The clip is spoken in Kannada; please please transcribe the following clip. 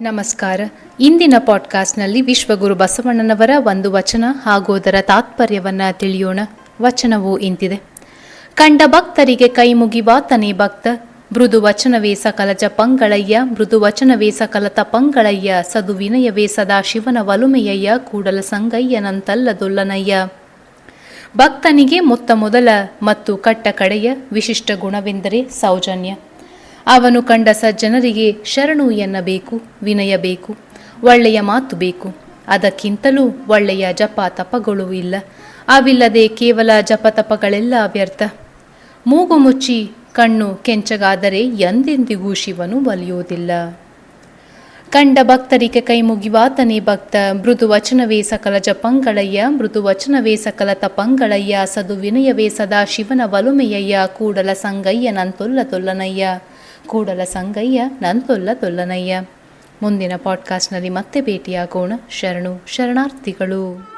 ನಮಸ್ಕಾರ. ಇಂದಿನ ಪಾಡ್ಕಾಸ್ಟ್ನಲ್ಲಿ ವಿಶ್ವಗುರು ಬಸವಣ್ಣನವರ ಒಂದು ವಚನ ಹಾಗೂ ಅದರ ತಾತ್ಪರ್ಯವನ್ನ ತಿಳಿಯೋಣ. ವಚನವು ಇಂತಿದೆ. ಕಂಡ ಭಕ್ತರಿಗೆ ಕೈ ಮುಗಿವಾತನೇ ಭಕ್ತ. ಮೃದು ವಚನವೇ ಸಕಲ ಜಪಂಗಳಯ್ಯ. ಮೃದು ವಚನವೇ ಸಕಲ ತಪಂಗಳಯ್ಯ. ಸದು ವಿನಯವೇ ಸದಾ ಶಿವನ ವಲುಮೆಯಯ್ಯ. ಕೂಡಲ ಸಂಗಯ್ಯನಂತಲ್ಲದೊಲ್ಲನಯ್ಯ. ಭಕ್ತನಿಗೆ ಮೊತ್ತ ಮೊದಲ ಮತ್ತು ಕಟ್ಟ ಕಡೆಯ ವಿಶಿಷ್ಟ ಗುಣವೆಂದರೆ ಸೌಜನ್ಯ. ಅವನು ಕಂಡ ಸಜ್ಜನರಿಗೆ ಶರಣು ಎನ್ನಬೇಕು ವಿನಯ ಬೇಕು ಒಳ್ಳೆಯ ಮಾತು ಬೇಕು. ಅದಕ್ಕಿಂತಲೂ ಒಳ್ಳೆಯ ಜಪ ತಪಗಳು ಇಲ್ಲ. ಅವಿಲ್ಲದೆ ಕೇವಲ ಜಪ ತಪಗಳೆಲ್ಲ ವ್ಯರ್ಥ. ಮೂಗು ಮುಚ್ಚಿ ಕಣ್ಣು ಕೆಂಚಗಾದರೆ ಎಂದೆಂದಿಗೂ ಶಿವನು ಒಲಿಯುವುದಿಲ್ಲ. ಕಂಡ ಭಕ್ತರಿಗೆ ಕೈ ಮುಗಿವಾತನೇ ಭಕ್ತ. ಮೃದು ವಚನವೇ ಸಕಲ ಜಪಂಗಳಯ್ಯ. ಮೃದು ವಚನವೇ ಸಕಲ ತಪಂಗಳಯ್ಯ. ಸದು ವಿನಯವೇ ಸದಾ ಶಿವನ ವಲುಮೆಯಯ್ಯ. ಕೂಡಲ ಸಂಗಯ್ಯ ನಂತೊಲ್ಲ ತೊಲ್ಲನಯ್ಯ. ಕೂಡಲ ಸಂಗಯ್ಯ ನಂತೊಲ್ಲ ತೊಲ್ಲನಯ್ಯ. ಮುಂದಿನ ಪಾಡ್ಕಾಸ್ಟ್ನಲ್ಲಿ ಮತ್ತೆ ಭೇಟಿಯಾಗೋಣ. ಶರಣು, ಶರಣಾರ್ಥಿಗಳು.